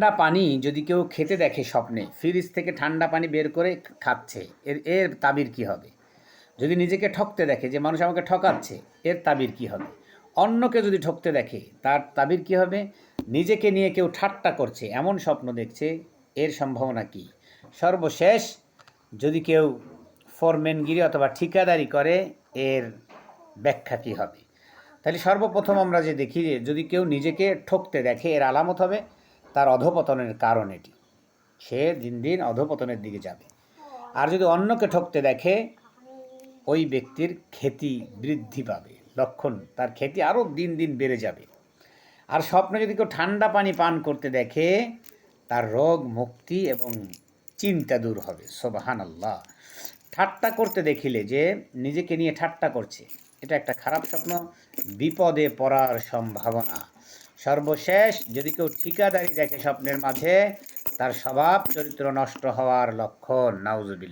ঠান্ডা পানি যদি কেউ খেতে দেখে স্বপ্নে, ফ্রিজ থেকে ঠান্ডা পানি বের করে খাচ্ছে, এর এর তাবির কি হবে? যদি নিজেকে ঠকতে দেখে যে মানুষ আমাকে ঠকাচ্ছে, এর তাবির কি হবে? অন্যকে যদি ঠকতে দেখে, তার তাবির কি হবে? নিজেকে নিয়ে কেউ ঠাট্টা করছে, এমন স্বপ্ন দেখছে, এর সম্ভাবনা কি? সর্বশেষ, যদি কেউ ফোরম্যানগিরি অথবা ঠিকাদারি করে, এর ব্যাখ্যা কী হবে? তাহলে সর্বপ্রথম আমরা যে দেখি যে যদি কেউ নিজেকে ঠকতে দেখে, এর আলামত হবে তার অধপতনের কারণ এটি। সে দিন দিন অধপতনের দিকে যাবে। আর যদি অন্যকে ঠকতে দেখে, ওই ব্যক্তির খ্যাতি বৃদ্ধি পাবে, লক্ষণ তার খ্যাতি আরও দিন দিন বেড়ে যাবে। আর স্বপ্নে যদি কেউ ঠান্ডা পানি পান করতে দেখে, তার রোগ, মুক্তি এবং চিন্তা দূর হবে। সোবাহান আল্লাহ ঠাট্টা করতে দেখিলে যে নিজেকে নিয়ে ঠাট্টা করছে, এটা একটা খারাপ স্বপ্ন, বিপদে পড়ার সম্ভাবনা। সর্বশেষ যদি কেউ ঠিকাদারি দেখে স্বপ্নের মাঝে তার স্বভাব চরিত্র নষ্ট হওয়ার লক্ষণ নাউজুবিল্লাহ।